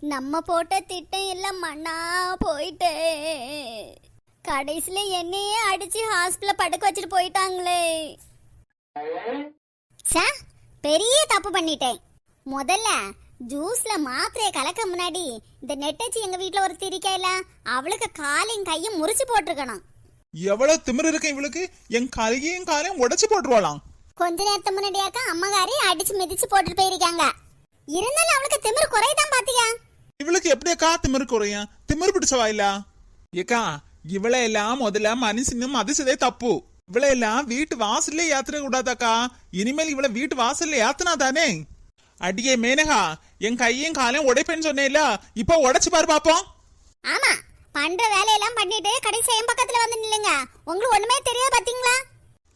நம்ம போட்ட திட்டம் எல்லாம் மண்ணா போயிட்டே. கடைசியில என்னையே அடிச்சு ஹாஸ்பிட்டல படுக்க வச்சுட்டு போயிட்டாங்களே. சே பெரிய தப்பு பண்ணிட்டேன். முதல்ல ஜூஸ்ல மாத்திரையை கலக்க முன்னாடி இந்த நெட்டச்சி எங்க வீட்ல ஒரு திரிக்கையில அவளுக்கு காலையும் கையும் முறிச்சு போட்டிருக்கணும். எவ்வளவு திமிரு இருக்கு இவளுக்கு? என் கையையும் காலையும் உடைச்சு போட்டுருவாளாம். கொஞ்ச நேரத்து முன்னாடியாக்கா அம்மகாரி அடிச்சு மிதிச்சு போட்டுட்டு போயிருக்காங்க. இருந்தாலும் அவளுக்கு திமிரு குறைதான் பாத்தியா? இவளுக்கு எப்படியாக்கா திமிரு குறையும்? திமிரு பிடிச்சவா இல்ல ஏக்கா இவளை எல்லாம் முதல்ல மனுஷனும் மதிச்சதே தப்பு. இவளை எல்லாம் வீட்டு வாசல்ல ஏத்துற கூடாதாக்கா? இனிமேல் இவளை வீட்டு வாசல்ல ஏத்துனா தானே? அடியே மேனகா என் கையும் காலையும் உடைப்பேன்னு சொன்னேல இப்ப உடைச்சு பாரு பாப்போம். ஆமா பண்ற வேலையெல்லாம் பண்ணிட்டு கடைசி என் பக்கத்துல வந்து நில்லுங்க. உங்களுக்கு ஒண்ணுமே தெரியாது பாத்தீங்களா?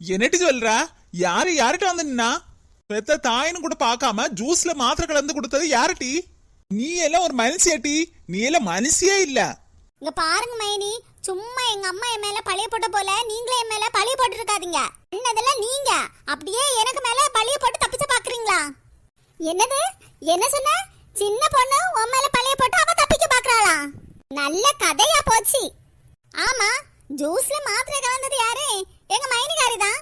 என்னட்டு சொல்ற? யாரு யார்கிட்ட வந்து நின்னா? பெத்த தாயின்னு கூட பார்க்காம ஜூஸ்ல மாத்திரை கலந்து கொடுத்தது யாருட்டி நீ எல்லாம் ஒரு மனுஷியாட்டி நீ எல்லாம் மனுஷியே இல்ல. இங்க பாருங்க மைனி சும்மா எங்க அம்மா என் மேல பழைய போட்ட போல நீங்களே என் மேல பழைய போட்டு இருக்காதீங்க என்னதெல்லாம் நீங்க? அப்படியே எனக்கு மேல பழைய போட்டு தப்பிச்சு பாக்குறீங்களா? என்னது? என்ன சொன்ன? சின்ன பொண்ணு உன் மேல பழைய போட்டு அவ தப்பிக்க பாக்குறாளா? நல்ல கதையா போச்சு. ஆமா ஜூஸ்ல மாத்திரை கலந்தது யாரு? எங்க மைனிகாரி தான்.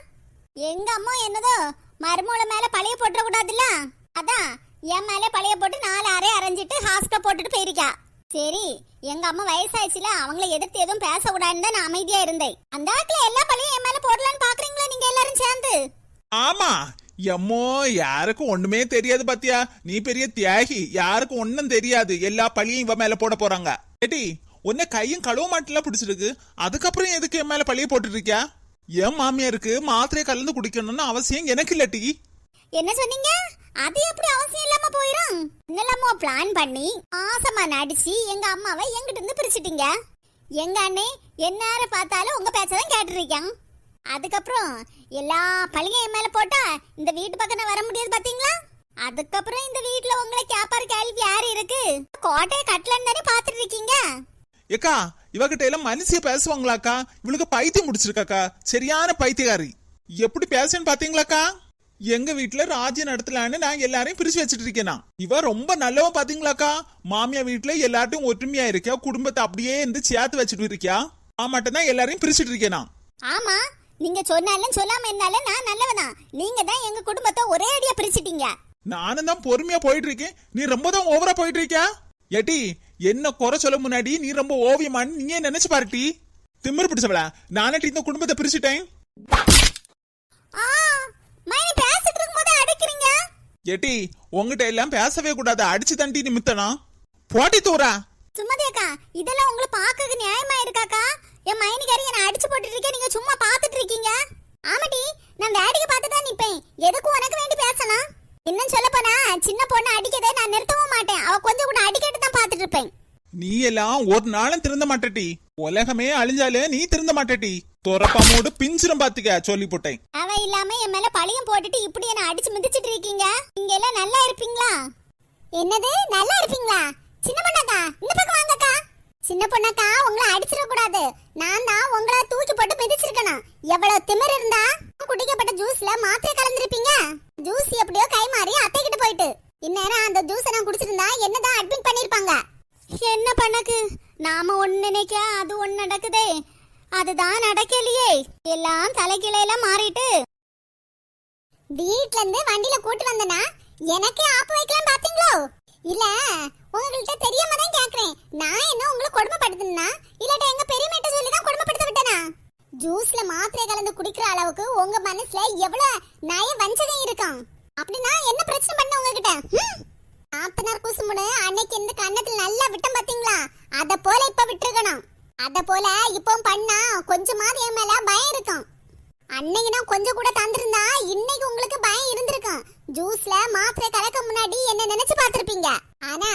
எங்க அம்மா என்னதோ மருமூளை மேல பழைய போட்டுற கூடாதுல்ல? அதான் என் மேல பழைய போட்டு நாலு அரை அரைஞ்சிட்டு ஹாஸ்பிட்டல் போட்டுட்டு போயிருக்கா. சரி எங்க அம்மா வயசாச்சுல அவங்கள எதிர்த்து எதுவும் பேச கூடாதுன்னு தான் நான் அமைதியா இருந்தேன். அந்த ஆட்கள எல்லா பழையும் என் மேல போடலான்னு பாக்குறீங்களா நீங்க எல்லாரும் சேர்ந்து? ஆமா. எம்மோ யாருக்கும் ஒண்ணுமே தெரியாது பாத்தியா? நீ பெரிய தியாகி யாருக்கும் ஒண்ணும் தெரியாது. எல்லா பழியும் இவ மேல போட போறாங்க. ஏடி உன்னை கையும் கழுவ மாட்டல பிடிச்சிருக்கு. அதுக்கப்புறம் எதுக்கு என் மேல பழிய போட்டுட்டு இருக்கியா என் மாமியாருக்கு மாத்திரை கலந்து குடிக்கணும்னு அவசியம் எனக்கு இல்லட்டி என்ன சொன்னீங்க? அது எப்படி அவசியம் போயிரும். என்னெல்லாமோ பிளான் பண்ணி ஆசமா நடிச்சு எங்க அம்மாவை எங்கிட்ட இருந்து பிரிச்சிட்டீங்க. எங்க அண்ணே என்ன பார்த்தாலும் உங்க பேச்சதான் கேட்டுருக்கேன். அதுக்கப்புறம் எல்லா பழியும் என் மேல போட்டா இந்த வீட்டு பக்கம் வர முடியாது பாத்தீங்களா? அதுக்கப்புறம் இந்த வீட்டுல உங்களை கேப்பாரு கேள்வி யாரு இருக்கு? கோட்டையை கட்டலன்னு தானே பாத்துட்டு இருக்கீங்க ஏக்கா இவகிட்ட எல்லாம் மனுஷிய பேசுவாங்களாக்கா? இவளுக்கு பைத்தியம் முடிச்சிருக்காக்கா சரியான பைத்தியகாரி எப்படி பேசுன்னு பாத்தீங்களாக்கா? எங்க வீட்டுல ராஜ்யம் நடத்தலான்னு நான் எல்லாரையும் பிரிச்சு வச்சிட்டு இருக்கேனா இவ ரொம்ப நல்லவ பாத்தீங்களாக்கா? மாமியா வீட்டுல எல்லார்ட்டும் ஒற்றுமையா இருக்கியா? குடும்பத்தை அப்படியே இருந்து சேர்த்து வச்சுட்டு இருக்கியா? ஆமாட்டம் தான் எல்லாரையும் பிரிச்சுட்டு இருக்கேனா ஆமா நீங்க சொன்னாலும் சொல்லாம இருந்தாலும் நான் நல்லவதான் நீங்க தான் எங்க குடும்பத்தை ஒரே அடியா பிரிச்சிட்டீங்க. நானும் தான் பொறுமையா போயிட்டு இருக்கேன். நீ ரொம்ப தான் ஓவரா போயிட்டு இருக்கியா? ஏட்டி என்ன குறை சொல்ல முன்னாடி நீ ரொம்ப ஓவியமான்னு நீயே நினைச்சு பாருட்டி திமிரு பிடிச்சவளா? நானே இந்த குடும்பத்தை பிரிச்சுட்டேன் ஆ மைனி பேசிட்டு இருக்கும்போது அடிக்கிறீங்க ஏட்டி உங்ககிட்ட எல்லாம் பேசவே கூடாது. அடிச்சு தண்டி நிமித்தனா. போட்டி தூரா. சுமதி அக்கா இதெல்லாம் உங்களை பார்க்க நியாயமா இருக்காக்கா என் மைனிகாரி என்ன அடிச்சு போட்டுட்டு இருக்கே நீங்க சும்மா பார்த்துட்டு இருக்கீங்க ஆமாடி நான் வேடிக்கை பார்த்து தான் நிப்பேன் எதுக்கும் உனக்கு வேண்டி பேசலாம்? இன்னும் சொல்ல போனா சின்ன பொண்ணு அடிக்கதே நான் நிறுத்தவும் மாட்டேன். அவ கொஞ்சம் கூட அடிக்கிட்டு தான் பாத்துட்டு இருப்பேன் நீ எல்லாம் ஒரு நாளும் திருந்த மாட்டட்டி. உலகமே அழிஞ்சாலே நீ திருந்த மாட்டட்டி. துறப்பாமோடு பிஞ்சிரும் பாத்துக்க சொல்லி போட்டேன். அவ இல்லாம என் மேல பழியும் போட்டுட்டு இப்படி என்ன அடிச்சு மிதிச்சிட்டு இருக்கீங்க? இங்க எல்லாம் நல்லா இருப்பீங்களா? என்னது நல்லா இருப்பீங்களா? சின்ன பொண்ணாக்கா இந்த பக்கம் வாங்கக்கா. சின்ன பொண்ணாக்கா உங்களை அடிச்சிட கூடாது. நான் தான் உங்களை தூக்கி போட்டு மிதிச்சிருக்கணும். எவ்வளவு திமிர் இருந்தா குடிக்கப்பட்ட ஜூஸ்ல மாத்திரை கலந்திருப்பீங்க. ஜூஸ் எப்படியோ கை மாறி அத்தை கிட்ட போயிட்டு. இந்நேரம் அந்த என்ன பண்ணக்கு நாம ஒன்னு நினைக்க அது ஒன்னு நடக்குதே. அதுதான் நடக்கலையே. எல்லாம் தலைகீழையில மாறிட்டு. வீட்ல இருந்து வண்டியில கூட்டு வந்தனா? எனக்கு ஆப்பு வைக்கலாம் பாத்தீங்களோ? இல்ல உங்கள்கிட்ட தெரியாம தான் கேக்குறேன். நான் என்ன உங்களை கொடுமைப்படுத்தினா இல்லாட்ட எங்க பெரியமேட்ட சொல்லி தான் கொடுமைப்படுத்த விட்டனா? ஜூஸ்ல மாத்திரை கலந்து குடிக்கிற அளவுக்கு உங்க மனசுல எவ்வளவு நய வஞ்சகம் இருக்கான் அப்படின்னா என்ன பிரச்சனை பண்ண உங்ககிட்ட? ஆத்தனார் குசுமுனு அன்னைக்கு இந்த கண்ணத்தில் நல்லா விட்டம் பாத்தீங்களா? அத போல இப்ப விட்டுருக்கணும். அத போல இப்போ பண்ணா கொஞ்சமாவது என் மேல பயம் இருக்கும். அன்னைக்கு நான் கொஞ்சம் கூட தந்திருந்தா இன்னைக்கு உங்களுக்கு பயம் இருந்திருக்கும். ஜூஸ்ல மாத்திரை கலக்க முன்னாடி என்ன நினைச்சு பார்த்திருப்பீங்க. ஆனா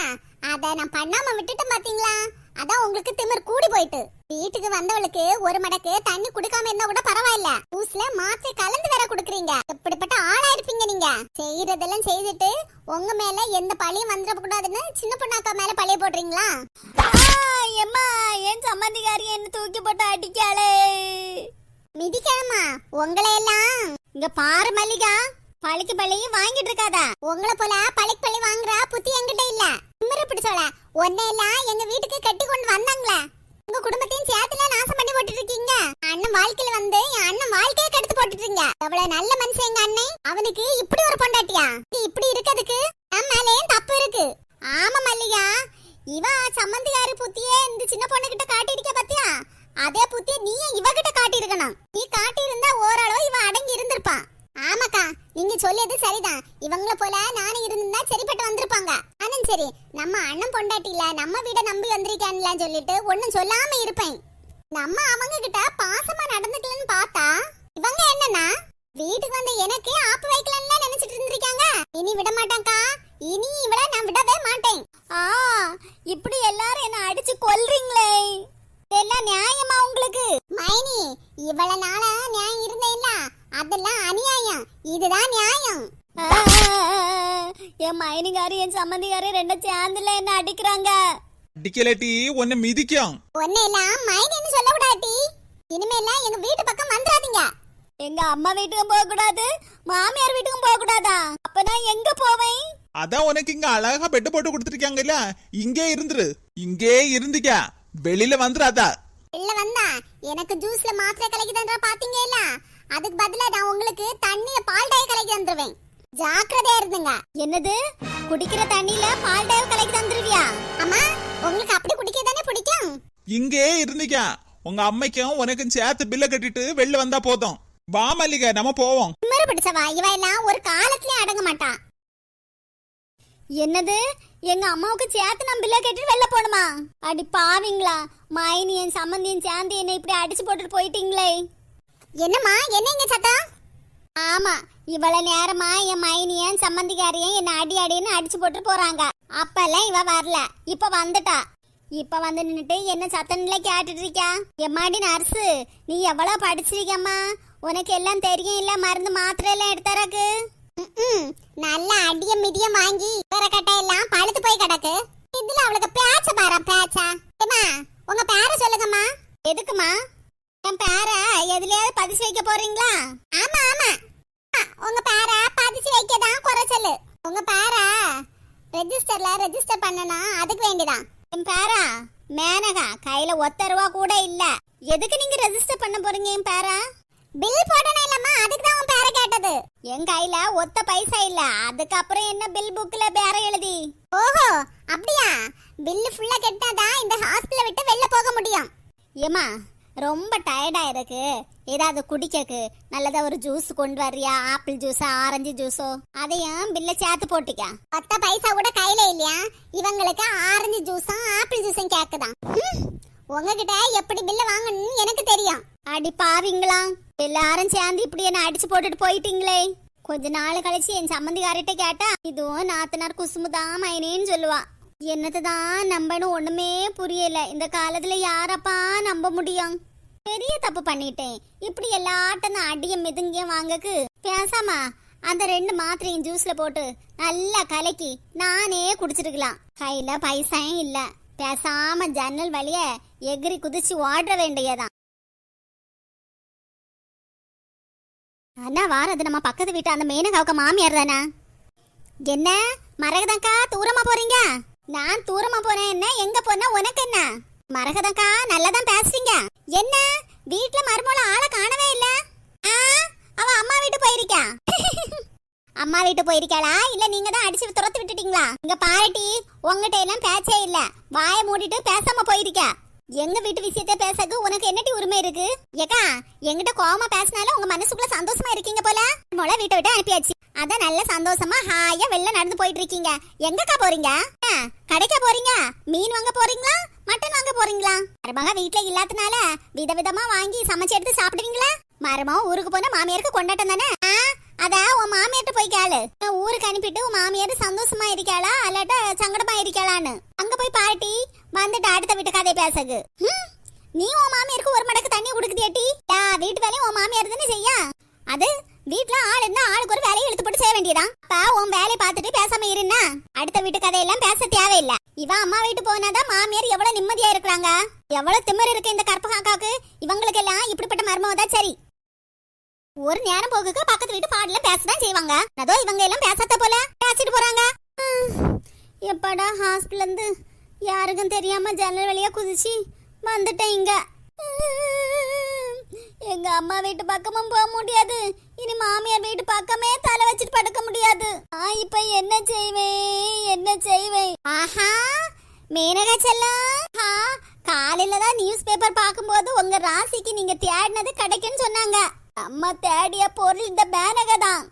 அத நான் பண்ணாம விட்டுட்டேன் பாத்தீங்களா? அதான் உங்களுக்கு திமிர் கூடி போயிட்டு. வீட்டுக்கு வந்தவளுக்கு ஒரு மடக்கு தண்ணி குடுக்காம இருந்தா கூட பரவாயில்ல. ஜூஸ்ல மாத்திரை கலந்து வேற குடுக்குறீங்க. எப்படிப்பட்ட ஆளா இருப்பீங்க நீங்க? செய்யறதெல்லாம் செய்துட்டு உங்க மேல எந்த பழியும் வந்துட கூடாதுன்னு சின்ன பொண்ணாக்கா மேல பழிய போடுறீங்களா? எம்மா என் சம்மந்திக்காரி என்ன தூக்கி போட்டு அடிக்காளே மிதிக்கணுமா? உங்களை எல்லாம்? இங்க பாரு மல்லிகா. பழிக்கு பழியும் வாங்கிட்டு இருக்காதா? உங்களை போல பழிக்கு பழி வாங்குற புத்தி என்கிட்ட இல்ல. திமிரு ஒன்னே ஒன்னெல்லாம் எங்க வீட்டுக்கு கட்டி கொண்டு வந்தாங்களே. உங்க குடும்பத்தையும் சேர்த்துல நாசம் பண்ணி போட்டுட்டு இருக்கீங்க அண்ணன் வாழ்க்கையில வந்து என் அண்ணன் வாழ்க்கையை கெடுத்து போட்டுட்டு இருக்கீங்க எவ்வளவு நல்ல மனுஷன் எங்க அண்ணன்? அவனுக்கு இப்படி ஒரு பொண்டாட்டியா? இப்படி இருக்கிறதுக்கு நம்ம மேலேயும் தப்பு இருக்கு. ஆமா மல்லிகா இவ சம்மந்தியாரு புத்தியே இந்த சின்ன பொண்ணு கிட்ட காட்டியிருக்க பாத்தியா? அதே புத்தி நீ இவகிட்ட காட்டியிருக்கணும். நீ காட்டியிருந்தா ஓரளவு இவ அடங்கி இருந்திருப்பான் ஆமாக்கா நீங்க சொல்லியது சரிதான். இவங்கள போல நானும் இருந்திருந்தா சரிப்பட்டு வந்திருப்பாங்க. ஆனா சரி நம்ம அண்ணன் பொண்டாட்டில நம்ம வீட நம்பி வந்திருக்கான்ல சொல்லிட்டு ஒண்ணும் சொல்லாம இருப்பேன். நம்ம அவங்க கிட்ட பாசமா நடந்துக்கலன்னு பார்த்தா இவங்க என்னன்னா வீட்டுக்கு வந்த எனக்கு ஆப்பு வைக்கலன்னு நினைச்சிட்டு இருந்திருக்காங்க. இனி விட மாட்டாங்கா இனி இவள நான் விடவே மாட்டேன். ஆ இப்படி எல்லாரும் என்ன அடிச்சு கொல்றீங்களே. இதெல்லாம் நியாயமா உங்களுக்கு? மைனி இவ்வளவு நாளா நியாயம் அதெல்லாம் அநியாயம். இதுதான் நியாயம். என் மைனிகாரு என் சம்மந்திகாரு ரெண்டும் சேர்ந்துல என்ன அடிக்கிறாங்க? அடிக்கலட்டி உன்னை மிதிக்கும். ஒன்னெல்லாம் மைனின்னு சொல்லக்கூடாது. இனிமேலாம் எங்க வீட்டு பக்கம் வந்துடாதீங்க எங்க அம்மா வீட்டுக்கும் போக கூடாது மாமியார் வீட்டுக்கும் போக கூடாதா அப்ப நான் எங்க போவேன்? அதான் உனக்கு இங்க அழகா பெட்டு போட்டு கொடுத்துருக்காங்கல்ல இங்கே இருந்துரு. இங்கே இருந்துக்க. வெளியில வந்துடாதா இல்ல வந்தா எனக்கு ஜூஸ்ல மாத்திரை கலக்கி தந்தா பாத்தீங்க இல்ல அதுக்கு பதிலா நான் உங்களுக்கு தண்ணிய பால் டாய் கலக்கி தந்துருவேன். ஜாக்கிரதையா இருந்துங்க. என்னது? குடிக்கிற தண்ணியில பால் டேவ் கலக்கி தந்துருவியா? அம்மா உங்களுக்கு அப்படி குடிக்க தானே பிடிக்கும்? இங்கே இருந்துக்க. உங்க அம்மைக்கும் உனக்கும் சேர்த்து பில்ல கட்டிட்டு வெளில வந்தா போதும். வா மல்லிகை நம்ம போவோம். திமிரு பிடிச்சவா இவ எல்லாம் ஒரு காலத்திலயும் அடங்க மாட்டா. என்னது? எங்க அம்மாவுக்கு சேர்த்து நான் பில்ல கட்டிட்டு வெளில போணுமா அடி பாவிங்களா. மைனி என் சம்மந்தியும் சேர்ந்து என்ன இப்படி அடிச்சு போட்டுட்டு போயிட்டீங்களே. என்னம்மா என்ன இங்க சத்தம்? ஆமா இவ்வளவு நேரமா என் மைனியன் சம்பந்திக்காரியன் என்ன அடி அடின்னு அடிச்சு போட்டு போறாங்க. அப்பெல்லாம் இவ வரல. இப்ப வந்துட்டா. இப்ப வந்து நின்னுட்டு என்ன சத்தன்ல கேட்டுட்டு இருக்கா? எம்மாடி நர்ஸு நீ எவ்வளவு படிச்சிருக்கம்மா உனக்கு எல்லாம் தெரியும் இல்ல மருந்து மாத்திரை எல்லாம் எடுத்தரக்கு நல்ல அடிய மிதியம் வாங்கி வேற கட்டை எல்லாம் பழுத்து போய் கிடக்கு இதுல அவளுக்கு பேச்ச பாரு பேச்சா ஏம்மா உங்க பேரை சொல்லுங்கம்மா எதுக்குமா என் பேர எதுலயாவது பதிச்சு வைக்க போறீங்களா ஆமா ஆமா ஆ, உங்க பேரை பதிச்சு வைக்கதான் குறைச்சலு உங்க பேரை ரெஜிஸ்டர்ல ரெஜிஸ்டர் பண்ணனா அதுக்கு வேண்டிதான் என் பேரா மேனகா கையில ஒத்த ரூபா கூட இல்ல. எதுக்கு நீங்க ரெஜிஸ்டர் பண்ண போறீங்க என் பேரா? பில் போடணும் இல்லம்மா அதுக்கு தான் உன் பேரை கேட்டது. என் கையில ஒத்த பைசா இல்ல. அதுக்கப்புறம் என்ன பில் புக்ல பேர எழுதி? ஓஹோ அப்படியா? பில்லு ஃபுல்லா கெட்டாதான் இந்த ஹாஸ்பிடலை விட்டு வெளில போக முடியும். ஏமா ரொம்ப டயர்டாக இருக்கு. ஏதாவது குடிக்கக்கு. நல்லதா ஒரு ஜூஸ் கொண்டு வர்றியா? ஆப்பிள் ஜூஸா ஆரஞ்சு ஜூஸோ அதையும் பில்ல சேர்த்து போட்டிக்க. பத்த பைசா கூட கையில இல்லையா? இவங்களுக்கு ஆரஞ்சு ஜூஸும் ஆப்பிள் ஜூஸும் கேக்குதான். ம், உங்ககிட்ட எப்படி பில்ல வாங்கணும்னு எனக்கு தெரியும். அடி பாவிங்களா. எல்லாரும் சேர்ந்து இப்படி என்ன அடிச்சு போட்டுட்டு போயிட்டீங்களே. கொஞ்ச நாள் கழிச்சு என் சம்மந்திக்கார்கிட்ட கேட்டா இதுவும் நாத்தனார் குசுமுதான் மைனேன்னு சொல்லுவா. என்னதான் நம்பணும் ஒண்ணுமே புரியல. இந்த காலத்துல யாரப்பா நம்ப முடியும்? பெரிய தப்பு பண்ணிட்டேன். இப்படி எல்லாட்டும் நான் அடியும் மிதுங்கியும் வாங்கக்கு. பேசாமா அந்த ரெண்டு மாத்திரையும் ஜூஸ்ல போட்டு நல்லா கலக்கி நானே குடிச்சிருக்கலாம். கையில பைசாயும் இல்ல. பேசாம ஜன்னல் வழிய எகிரி குதிச்சு ஓடுற வேண்டியதான். அண்ணா வாரது நம்ம பக்கத்து வீட்டு அந்த மேனகாவுக்கு மாமியார் தானே? என்ன? மரகதங்கா தூரமா போறீங்க? நான் தூரமா போறேன் என்ன? எங்க போனா உனக்கு என்ன? மரகதங்கா நல்லதான் பேசுறீங்க. என்ன? வீட்ல மருமோள ஆளை காணவே இல்ல? ஆ, அவ அம்மா வீட்டு போயிருக்கா? அம்மா வீட்டு போயிருக்காளா? இல்ல நீங்க தான் அடிச்சு துரத்து விட்டுட்டீங்களா? இங்க பாரட்டி உங்ககிட்ட எல்லாம் பேச்சே இல்ல. வாயை மூடிட்டு பேசாம போயிருக்கா. எங்க வீட்டு விஷயத்த பேசக்கு உனக்கு என்னடி உரிமை இருக்கு? ஏக்கா எங்கிட்ட கோவமா பேசினாலும் உங்க மனசுக்குள்ள சந்தோஷமா இருக்கீங்க போல. மொள வீட்டை விட்டு அனுப்பியாச்சு. அதான் நல்ல சந்தோஷமா ஹாயா வெளில நடந்து போயிட்டு இருக்கீங்க. எங்கக்கா போறீங்க? ஆ, கடைக்கா போறீங்க? மீன் வாங்க போறீங்களா? மட்டன் வாங்க போறீங்களா? மருமக வீட்ல இல்லாதனால விதவிதமா வாங்கி சமைச்சு எடுத்து சாப்பிடுவீங்களா? மருமக ஊருக்கு போன மாமியாருக்கு கொண்டாட்டம் தானே? ஆ, அத உன் மாமியார்ட்ட போய் கேளு. ஊருக்கு அனுப்பிட்டு உன் மாமியார் சந்தோஷமா இருக்காளா? அல்லாட்ட சங்கடமா இருக்காளான்னு. அங்க போய் பாட்டி வந்துட்டு அடுத்த வீட்டு கதை பேசகு. நீ உன் மாமியாருக்கு ஒரு மடக்கு தண்ணி கொடுக்குதியாட்டி வீட்டு வேலையும் உன் மாமியார் தானே செய்யா? அது வீட்டுல ஆள் இருந்தா ஆளுக்கு ஒரு வேலையை எடுத்து போட்டு செய்ய வேண்டியதான் அப்ப உன் வேலையை பார்த்துட்டு பேசாம இருந்தா அடுத்த வீட்டு கதையெல்லாம் பேச தேவையில்ல. இவ அம்மா வீட்டு போனாதான் மாமியார் எவ்வளவு நிம்மதியா இருக்கிறாங்க. எவ்வளவு திமிர் இருக்கு இந்த கற்பகாக்காக்கு இவங்களுக்கு எல்லாம் இப்படிப்பட்ட மர்மம் தான் சரி. ஒரு நேரம் போகுக்கு பக்கத்து வீட்டு பாடல பேசதான் செய்வாங்க. அதோ இவங்க எல்லாம் பேசாத போல பேசிட்டு போறாங்க. ஹம், எப்படா இருந்து யாருக்கும் தெரியாம ஜன்னல் வழியா குதிச்சு வந்துட்டேன் இங்க. எங்க அம்மா வீட்டு பக்கமும் போக முடியாது. இனி மாமியார் வீட்டு பக்கமே தலை வச்சுட்டு படுக்க முடியாது. நான் இப்ப என்ன செய்வேன்? என்ன செய்வேன்? ஆஹா மேனகா செல்லம். ஹா காலையில தான் நியூஸ் பேப்பர் பார்க்கும்போது உங்க ராசிக்கு நீங்க தேடினது கிடைக்குன்னு சொன்னாங்க. அம்மா தேடிய பொருள் இந்த பேனக தான்.